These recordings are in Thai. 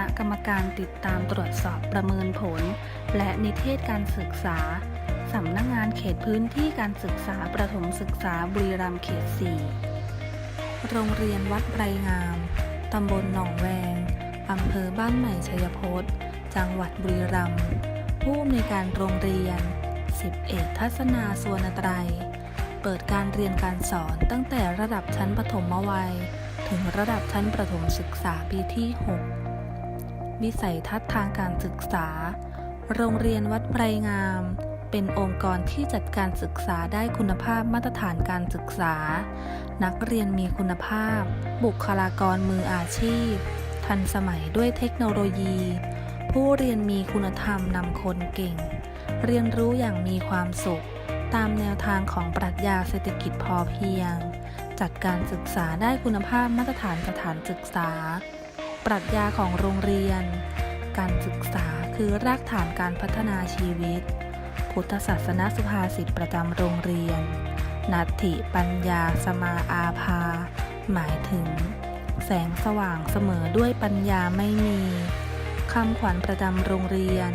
ณะกรรมการติดตามตรวจสอบประเมินผล และนิเทศการศึกษา สำนักงานเขตพื้นที่การศึกษาประถมศึกษาบุรีรัมย์เขต 4 โรงเรียนวัดไรงาม ตำบลหนองแวง อำเภอบ้านใหม่ชัยพจน์จังหวัดบุรีรัมย์ ผู้อำนวยการโรงเรียน10เอกทัศนาสวนไตร เปิดการเรียนการสอนตั้งแต่ระดับชั้นประถมวัย ถึงระดับชั้นประถมศึกษาปีที่ 6 วิสัยทัศน์ทางการศึกษา โรงเรียนวัดไพรงาม เป็นองค์กรที่จัดการศึกษาได้คุณภาพมาตรฐานการศึกษา นักเรียนมีคุณภาพ บุคลากรมืออาชีพ ทันสมัยด้วยเทคโนโลยี ผู้เรียนมีคุณธรรมนำคนเก่ง เรียนรู้อย่างมีความสุข ตามแนวทางของปรัชญาเศรษฐกิจพอเพียง จัดการศึกษาได้คุณภาพมาตรฐานสถานศึกษา ปรัชญาของโรงเรียน การศึกษาคือรากฐานการพัฒนาชีวิต พุทธศาสนสุภาษิตประจำโรงเรียน นัตถิปัญญาสมาอาภา หมายถึง แสงสว่างเสมอด้วยปัญญาไม่มีคำขวัญประจำโรงเรียน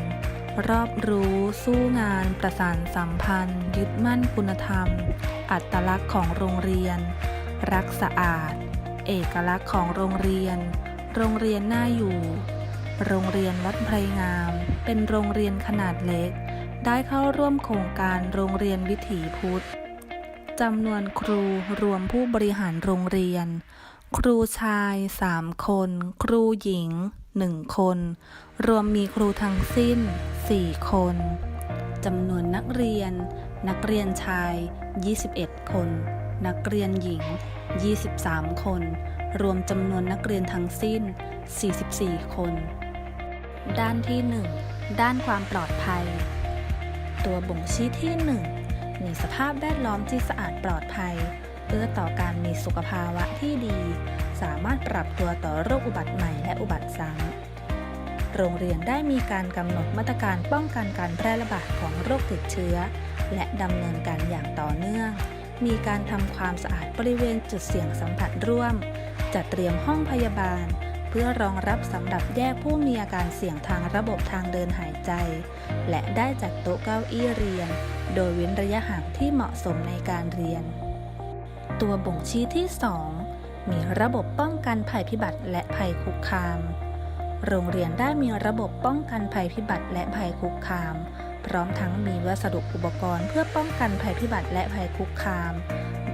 รอบรู้สู้งานประสานสัมพันธ์ ยึดมั่นคุณธรรม อัตลักษณ์ของโรงเรียน รักสะอาด เอกลักษณ์ของโรงเรียน โรงเรียนน่าอยู่ โรงเรียนวัดไพรงาม เป็นโรงเรียนขนาดเล็ก ได้เข้าร่วมโครงการโรงเรียนวิถีพุทธจำนวนครูรวมผู้บริหารโรงเรียน ครูชาย3คน ครูหญิง1คน รวมมีครูทั้งสิ้น4คนจำนวนนักเรียน นักเรียนชาย 21 คน นักเรียนหญิง 23 คน รวมจำนวนนักเรียนทั้งสิ้น 44 คน ด้านที่ 1 ด้านความปลอดภัย ตัวบ่งชี้ที่ 1 มีสภาพแวดล้อมที่สะอาดปลอดภัยเพื่อต่อการมีสุขภาวะที่ดี สามารถปรับตัวต่อโรคอุบัติใหม่และอุบัติซ้ำโรงเรียนได้มีการกำหนดมาตรการป้องกันการแพร่ระบาดของโรคติดเชื้อ และดำเนินการอย่างต่อเนื่องมีการทำความสะอาดบริเวณจุดเสี่ยงสัมผัสร่วม จัดเตรียมห้องพยาบาล เพื่อรองรับสำหรับแยกผู้มีอาการเสี่ยงทางระบบทางเดินหายใจ และได้จัดโต๊ะเก้าอี้เรียน โดยเว้นระยะห่างที่เหมาะสมในการเรียน ตัวบ่งชี้ที่ 2 มีระบบป้องกันภัยพิบัติและภัยคุกคาม โรงเรียนได้มีระบบป้องกันภัยพิบัติและภัยคุกคาม พร้อมทั้งมีวัสดุอุปกรณ์เพื่อป้องกันภัยพิบัติและภัยคุกคาม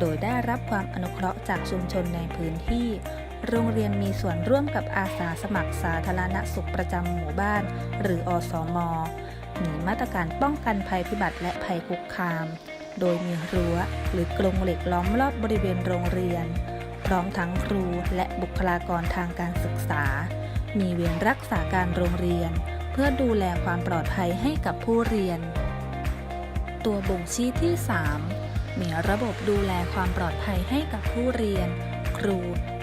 โดยได้รับความอนุเคราะห์จากชุมชนในพื้นที่ โรงเรียนมีส่วนร่วมกับอาสาสมัครสาธารณสุขประจำหมู่บ้าน หรืออสมมีมาตรการป้องกันภัยพิบัติและภัยคุกคาม โดยมีรั้วหรือกรงเหล็กล้อมรอบบริเวณโรงเรียน พร้อมทั้งครูและบุคลากรทางการศึกษา มีเวรรักษาการโรงเรียน เพื่อดูแลความปลอดภัยให้กับผู้เรียน ตัวบ่งชี้ที่ 3 มีระบบดูแลความปลอดภัยให้กับผู้เรียน ครู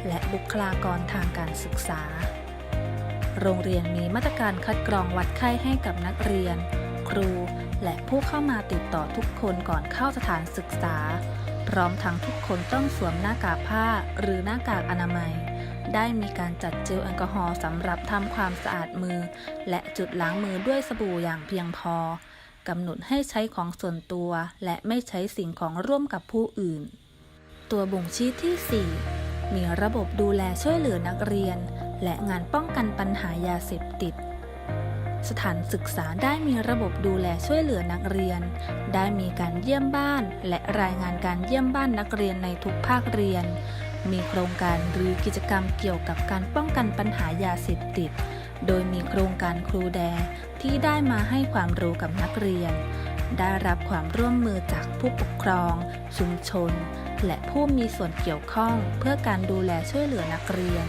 และบุคลากรทางการศึกษา โรงเรียนมีมาตรการคัดกรองวัดไข้ให้กับนักเรียน ครู และผู้เข้ามาติดต่อทุกคนก่อนเข้าสถานศึกษา พร้อมทั้งทุกคนต้องสวมหน้ากากผ้าหรือหน้ากากอนามัย ได้มีการจัดเจลแอลกอฮอล์สำหรับทำความสะอาดมือ และจุดล้างมือด้วยสบู่อย่างเพียงพอ กำหนดให้ใช้ของส่วนตัว และไม่ใช้สิ่งของร่วมกับผู้อื่น ตัวบ่งชี้ที่ 4 มีระบบดูแลช่วยเหลือนักเรียน และงานป้องกันปัญหายาเสพติด สถานศึกษาได้มีระบบดูแลช่วยเหลือนักเรียน ได้มีการเยี่ยมบ้าน และรายงานการเยี่ยมบ้านนักเรียนในทุกภาคเรียน มีโครงการหรือกิจกรรมเกี่ยวกับการป้องกันปัญหายาเสพติด โดยมีโครงการครูแดที่ได้มาให้ความรู้กับนักเรียน ได้รับความร่วมมือจากผู้ปกครอง ชุมชน และผู้มีส่วนเกี่ยวข้องเพื่อการดูแลช่วยเหลือนักเรียน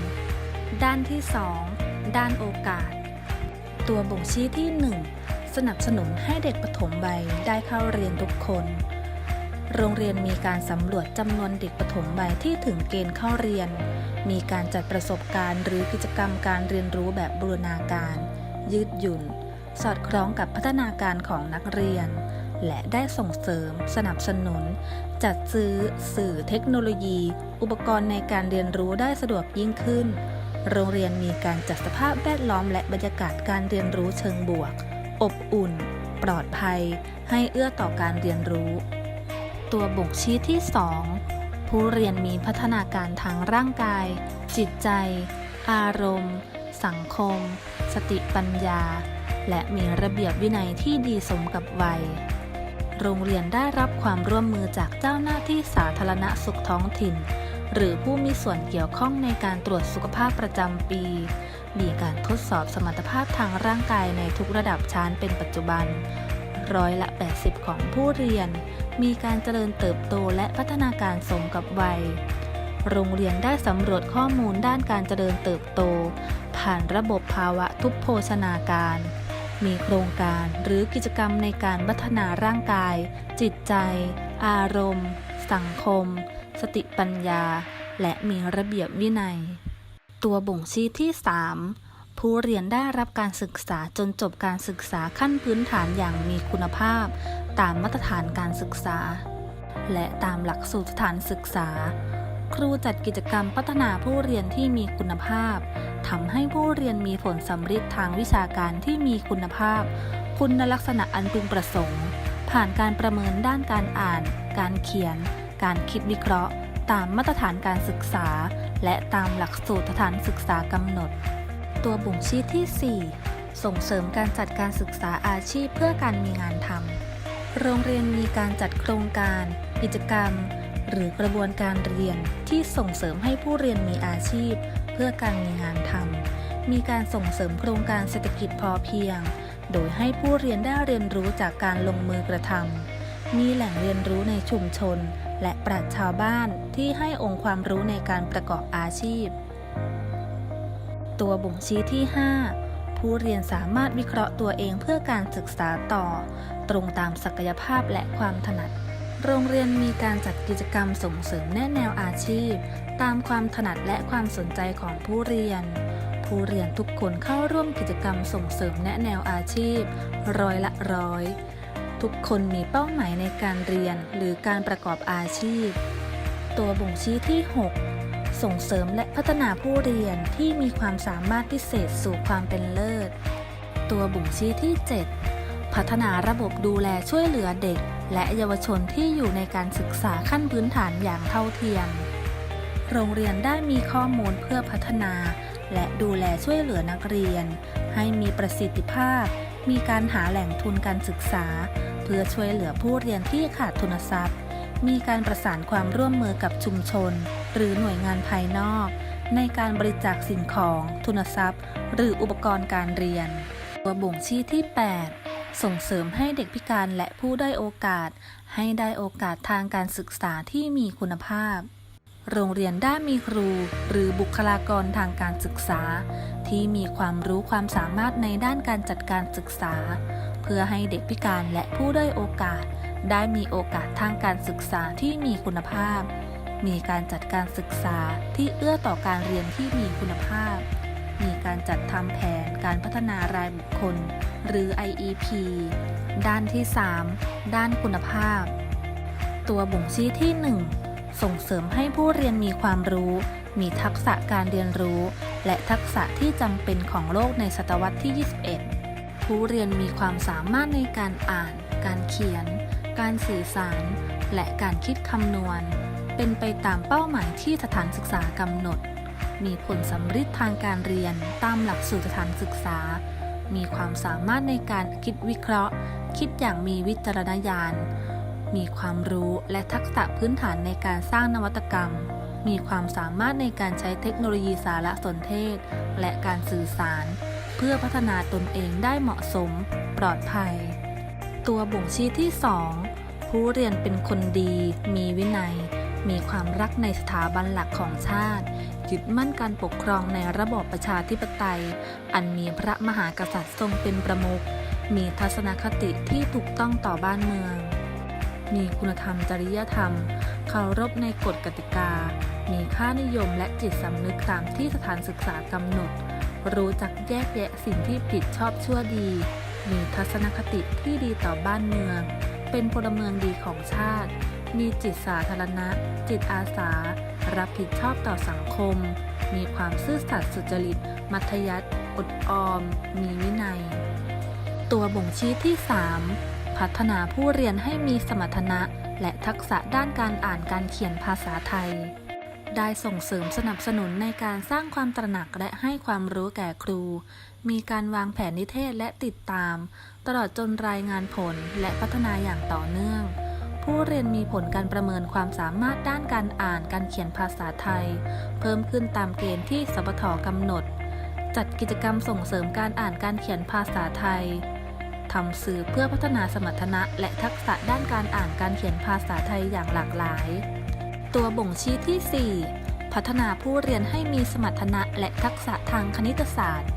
ด้านที่ 2 ด้านโอกาส ตัวบ่งชี้ที่ 1 สนับสนุนให้เด็กปฐมวัยได้เข้าเรียนทุกคน โรงเรียนมีการสำรวจจำนวนเด็กปฐมวัยที่ถึงเกณฑ์เข้าเรียน มีการจัดประสบการณ์หรือกิจกรรมการเรียนรู้แบบบูรณาการ ยืดหยุ่น สอดคล้องกับพัฒนาการของนักเรียน และได้ส่งเสริม สนับสนุน จัดซื้อ สื่อเทคโนโลยี อุปกรณ์ในการเรียนรู้ได้สะดวกยิ่งขึ้น โรงเรียนมีการจัดสภาพแวดล้อมและบรรยากาศการเรียนรู้เชิงบวก อบอุ่น ปลอดภัย ให้เอื้อต่อการเรียนรู้ ตัวบ่งชี้ที่ 2 ผู้เรียนมีพัฒนาการทางร่างกาย จิตใจ อารมณ์ สังคม สติปัญญา และมีระเบียบวินัยที่ดีสมกับวัย โรงเรียนได้รับความร่วมมือจากเจ้าหน้าที่สาธารณสุขท้องถิ่น หรือผู้มีส่วนเกี่ยวข้องในการตรวจสุขภาพประจำปี มีการทดสอบสมรรถภาพทางร่างกายในทุกระดับชั้นเป็นปัจจุบันร้อยละ 80 ของผู้เรียน มีการเจริญเติบโตและพัฒนาการสมกับวัย โรงเรียนได้สำรวจข้อมูลด้านการเจริญเติบโต ผ่านระบบภาวะทุพโภชนาการ มีโครงการหรือกิจกรรมในการพัฒนาร่างกาย จิตใจ อารมณ์ สังคม สติปัญญา และมีระเบียบวินัย ตัวบ่งชี้ที่ 3ผู้เรียนได้รับการศึกษาจนจบการศึกษาขั้นพื้นฐานอย่างมีคุณภาพ ตามมาตรฐานการศึกษา และตามหลักสูตรสถานศึกษา ครูจัดกิจกรรมพัฒนาผู้เรียนที่มีคุณภาพทำให้ผู้เรียนมีผลสำเร็จทางวิชาการที่มีคุณภาพ คุณลักษณะอันพึงประสงค์ ผ่านการประเมินด้านการอ่าน การเขียน การคิดวิเคราะห์ ตามมาตรฐานการศึกษา และตามหลักสูตรสถานศึกษากำหนด ตัวบ่งชี้ที่ 4 ส่งเสริมการจัดการศึกษาอาชีพเพื่อการมีงานทำ โรงเรียนมีการจัดโครงการ กิจกรรม หรือกระบวนการเรียนที่ส่งเสริมให้ผู้เรียนมีอาชีพ เพื่อการมีงานทำมีการส่งเสริมโครงการเศรษฐกิจพอเพียง โดยให้ผู้เรียนได้เรียนรู้จากการลงมือกระทำมีแหล่งเรียนรู้ในชุมชน และปราชชาวบ้านที่ให้องค์ความรู้ในการประกอบอาชีพ ตัวบ่งชี้ที่ 5 ผู้เรียนสามารถวิเคราะห์ตัวเองเพื่อการศึกษาต่อ ตรงตามศักยภาพและความถนัด โรงเรียนมีการจัดกิจกรรมส่งเสริมแนะแนวอาชีพ ตามความถนัดและความสนใจของผู้เรียน ผู้เรียนทุกคนเข้าร่วมกิจกรรมส่งเสริมแนะแนวอาชีพ ร้อยละร้อย ทุกคนมีเป้าหมายในการเรียนหรือการประกอบอาชีพ ตัวบ่งชี้ที่ 6 ส่งเสริมและพัฒนาผู้เรียนที่มีความสามารถพิเศษสู่ความเป็นเลิศ ตัวบ่งชี้ที่ 7 พัฒนาระบบดูแลช่วยเหลือเด็ก และเยาวชนที่อยู่ในการศึกษาขั้นพื้นฐานอย่างเท่าเทียม โรงเรียนได้มีข้อมูลเพื่อพัฒนา และดูแลช่วยเหลือนักเรียน ให้มีประสิทธิภาพ มีการหาแหล่งทุนการศึกษา เพื่อช่วยเหลือผู้เรียนที่ขาดทุนทรัพย์ มีการประสานความร่วมมือกับชุมชน หรือหน่วยงานภายนอก ในการบริจาคสิ่งของทุนทรัพย์ หรืออุปกรณ์การเรียน ตัวบ่งชี้ที่ 8 ส่งเสริมให้เด็กพิการและผู้ได้โอกาส ให้ได้โอกาสทางการศึกษาที่มีคุณภาพ โรงเรียนได้มีครู หรือบุคลากรทางการศึกษา ที่มีความรู้ความสามารถในด้านการจัดการศึกษา เพื่อให้เด็กพิการและผู้ได้โอกาสได้มีโอกาสทางการศึกษาที่มีคุณภาพ มีการจัดการศึกษาที่เอื้อต่อการเรียนที่มีคุณภาพ มีการจัดทำแผนการพัฒนารายบุคคล หรือ IEP ด้านที่ 3 ด้านคุณภาพ ตัวบ่งชี้ที่ 1 ส่งเสริมให้ผู้เรียนมีความรู้ มีทักษะการเรียนรู้ และทักษะที่จำเป็นของโลกในศตวรรษที่ 21 ผู้เรียนมีความสามารถในการอ่าน การเขียน การสื่อสาร และการคิดคำนวณ เป็นไปตามเป้าหมายที่สถานศึกษากำหนด มีผลสำฤทธิ์ทางการเรียนตามหลักสูตรสถานศึกษา มีความสามารถในการคิดวิเคราะห์ คิดอย่างมีวิจารณญาณ มีความรู้และทักษะพื้นฐานในการสร้างนวัตกรรม มีความสามารถในการใช้เทคโนโลยีสารสนเทศ และการสื่อสาร เพื่อพัฒนาตนเองได้เหมาะสม ปลอดภัย ตัวบ่งชี้ที่ 2 ผู้เรียนเป็นคนดี มีวินัย มีความรักในสถาบันหลักของชาติ ยึดมั่นการปกครองในระบอบประชาธิปไตย อันมีพระมหากษัตริย์ทรงเป็นประมุข มีทัศนคติที่ถูกต้องต่อบ้านเมือง มีคุณธรรมจริยธรรม เคารพในกฎกติกา มีค่านิยมและจิตสำนึกตามที่สถานศึกษากำหนด รู้จักแยกแยะสิ่งที่ผิดชอบชั่วดี มีทัศนคติที่ดีต่อบ้านเมือง เป็นพลเมืองดีของชาติ มีจิตสาธารณะ จิตอาสา รับผิดชอบต่อสังคม มีความซื่อสัตย์สุจริต มัธยัสถ์อดออม มีวินัย ตัวบ่งชี้ที่ 3 พัฒนาผู้เรียนให้มีสมรรถนะ และทักษะด้านการอ่านการเขียนภาษาไทย ได้ส่งเสริมสนับสนุนในการสร้างความตระหนักและให้ความรู้แก่ครู มีการวางแผนนิเทศและติดตาม ตลอดจนรายงานผลและพัฒนาอย่างต่อเนื่อง ผู้เรียนมีผลการประเมินความสามารถด้านการอ่านการเขียนภาษาไทย เพิ่มขึ้นตามเกณฑ์ที่สปทกำหนด จัดกิจกรรมส่งเสริมการอ่านการเขียนภาษาไทยทำสื่อเพื่อพัฒนาสมรรถนะ และทักษะด้านการอ่านการเขียนภาษาไทยอย่างหลากหลาย ตัวบ่งชี้ที่ 4 พัฒนาผู้เรียนให้มีสมรรถนะและทักษะทางคณิตศาสตร์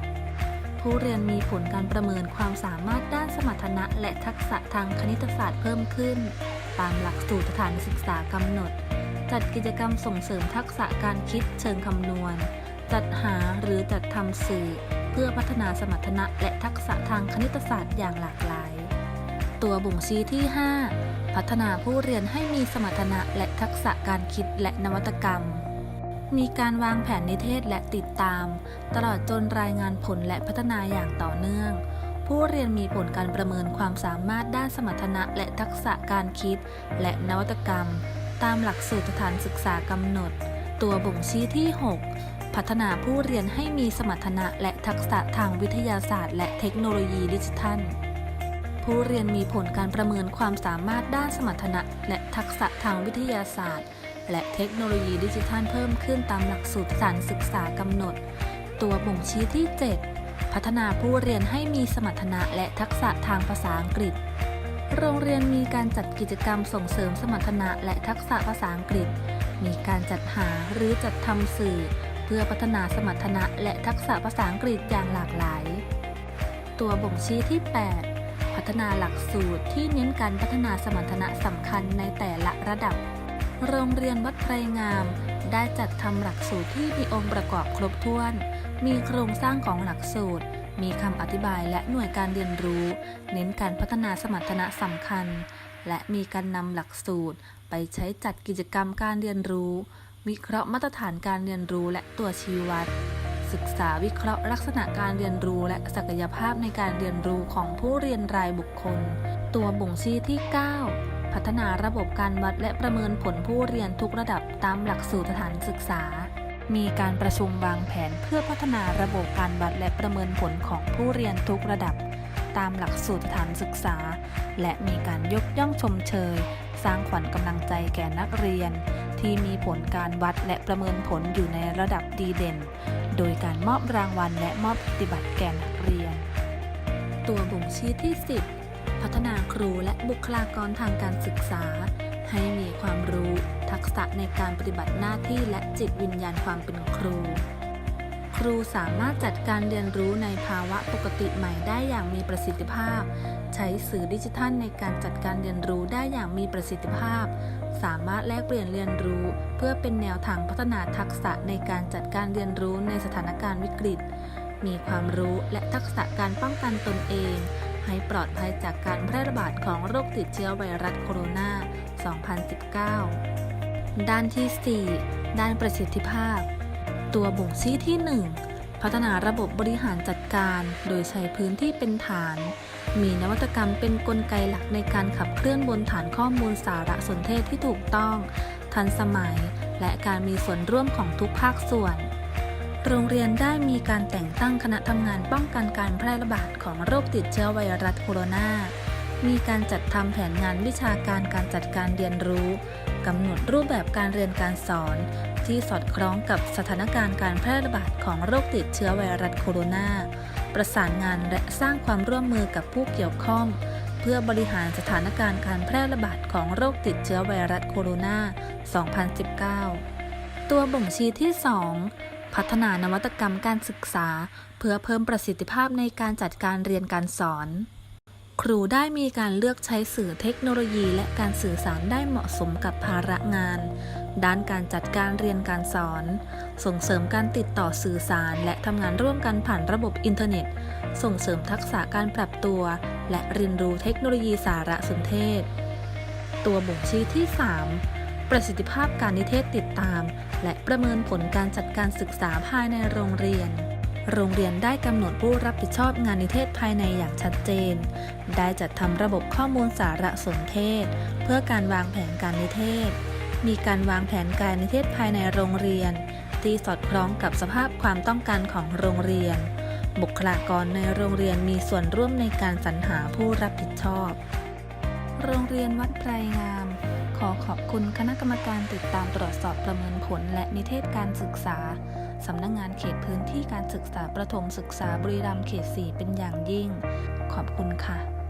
ผู้เรียนมีผลการประเมินความสามารถด้านสมรรถนะ และทักษะทางคณิตศาสตร์เพิ่มขึ้น ตามหลักสูตรสถานศึกษากำหนด จัดกิจกรรมส่งเสริมทักษะการคิดเชิงคำนวณ จัดหาหรือจัดทำสื่อ เพื่อพัฒนาสมรรถนะและทักษะทางคณิตศาสตร์อย่างหลากหลาย ตัวบ่งชี้ที่ 5 พัฒนาผู้เรียนให้มีสมรรถนะและทักษะการคิดและนวัตกรรม มีการวางแผนนิเทศและติดตาม ตลอดจนรายงานผลและพัฒนาอย่างต่อเนื่อง ผู้เรียนมีผลการประเมินความสามารถด้านสมรรถนะและทักษะการคิด และนวัตกรรม ตามหลักสูตรสถานศึกษากำหนด ตัวบ่งชี้ที่ 6 พัฒนาผู้เรียนให้มีสมรรถนะและทักษะทางวิทยาศาสตร์ และเทคโนโลยีดิจิทัล ผู้เรียนมีผลการประเมินความสามารถด้านสมรรถนะและทักษะทางวิทยาศาสตร์ และเทคโนโลยีดิจิทัลเพิ่มขึ้นตามหลักสูตรสถานศึกษากำหนด ตัวบ่งชี้ที่ 7 พัฒนาผู้เรียนให้มีสมรรถนะและทักษะทางภาษาอังกฤษ โรงเรียนมีการจัดกิจกรรมส่งเสริมสมรรถนะและทักษะภาษาอังกฤษ มีการจัดหาหรือจัดทำสื่อ เพื่อพัฒนาสมรรถนะและทักษะภาษาอังกฤษอย่างหลากหลาย ตัวบ่งชี้ที่ 8 พัฒนาหลักสูตรที่เน้นการพัฒนาสมรรถนะสำคัญในแต่ละระดับ โรงเรียนวัดไพรงาม ได้จัดทำหลักสูตรที่มีองค์ประกอบครบถ้วน มีโครงสร้างของหลักสูตร มีคำอธิบายและหน่วยการเรียนรู้ เน้นการพัฒนาสมรรถนะสำคัญ และมีการนำหลักสูตร ไปใช้จัดกิจกรรมการเรียนรู้ วิเคราะห์มาตรฐานการเรียนรู้และตัวชี้วัดศึกษาวิเคราะห์ลักษณะการเรียนรู้และศักยภาพในการเรียนรู้ของผู้เรียนรายบุคคล ตัวบ่งชี้ที่ 9 พัฒนาระบบการวัดและประเมินผลผู้เรียนทุกระดับตามหลักสูตรสถานศึกษา มีการประชุมวางแผนเพื่อพัฒนาระบบการวัดและประเมินผลของผู้เรียนทุกระดับ ตามหลักสูตรสถานศึกษา และมีการยกย่องชมเชย สร้างขวัญกำลังใจแก่นักเรียน ที่มีผลการวัดและประเมินผลอยู่ในระดับดีเด่น โดยการมอบรางวัลและมอบปฏิบัติแก่นักเรียน ตัวบ่งชี้ที่ 10 พัฒนาครูและบุคลากรทางการศึกษา ให้มีความรู้ ทักษะในการปฏิบัติหน้าที่และจิตวิญญาณความเป็นครู ครูสามารถจัดการเรียนรู้ในภาวะปกติใหม่ได้อย่างมีประสิทธิภาพ ใช้สื่อดิจิทัลในการจัดการเรียนรู้ได้อย่างมีประสิทธิภาพ สามารถแลกเปลี่ยนเรียนรู้ เพื่อเป็นแนวทางพัฒนาทักษะในการจัดการเรียนรู้ในสถานการณ์วิกฤต มีความรู้และทักษะการป้องกันตนเอง ให้ปลอดภัยจากการแพร่ระบาดของโรคติดเชื้อไวรัสโคโรนา 2019 ด้านที่ 4 ด้านประสิทธิภาพ ตัวบ่งชี้ที่ 1 พัฒนาระบบบริหารจัดการ โดยใช้พื้นที่เป็นฐาน มีนวัตกรรมเป็นนกลไกหลักในการขับเคลื่อนบนฐานข้อมูลสารสนเทศที่ถูกต้อง ทันสมัย และการมีส่วนร่วมของทุกภาคส่วน โรงเรียนได้มีการแต่งตั้งคณะทำงานป้องกันการแพร่ระบาดของโรคติดเชื้อไวรัสโคโรนา มีการจัดทำแผนงานวิชาการการจัดการเรียนรู้กำหนดรูปแบบการเรียนการสอน ที่สอดคล้องกับสถานการณ์การแพร่ระบาดของโรคติดเชื้อไวรัสโคโรนา ประสานงานและสร้างความร่วมมือกับผู้เกี่ยวข้อง เพื่อบริหารสถานการณ์การแพร่ระบาดของโรคติดเชื้อไวรัสโคโรนา 2019 ตัวบ่งชี้ที่ 2 พัฒนานวัตกรรมการศึกษา เพื่อเพิ่มประสิทธิภาพในการจัดการเรียนการสอน ครูได้มีการเลือกใช้สื่อเทคโนโลยี และการสื่อสารได้เหมาะสมกับภาระงาน ด้านการจัดการเรียนการสอน ส่งเสริมการติดต่อสื่อสาร และทำงานร่วมกันผ่านระบบอินเทอร์เน็ต ส่งเสริมทักษะการปรับตัว และเรียนรู้เทคโนโลยีสารสนเทศ ตัวบ่งชี้ที่ 3 ประสิทธิภาพการนิเทศติดตาม และประเมินผลการจัดการศึกษาภายในโรงเรียน โรงเรียนได้กำหนดผู้รับผิดชอบงานนิเทศภายในอย่างชัดเจน ได้จัดทำระบบข้อมูลสารสนเทศ เพื่อการวางแผนการนิเทศ มีการวางแผนการนิเทศภายในโรงเรียน ที่สอดคล้องกับสภาพความต้องการของโรงเรียน บุคลากรในโรงเรียนมีส่วนร่วมในการสรรหาผู้รับผิดชอบ โรงเรียนวัดไพรงาม อขอบคุณคณะกรรมการติดตามตรวจสอบประเมินผลและนิเทศการศึกษา สำนักงงานเขตพื้นที่การศึกษาประถมศึกษาบุรีรัมย์เขต 4 เป็นอย่างยิ่ง ขอบคุณค่ะ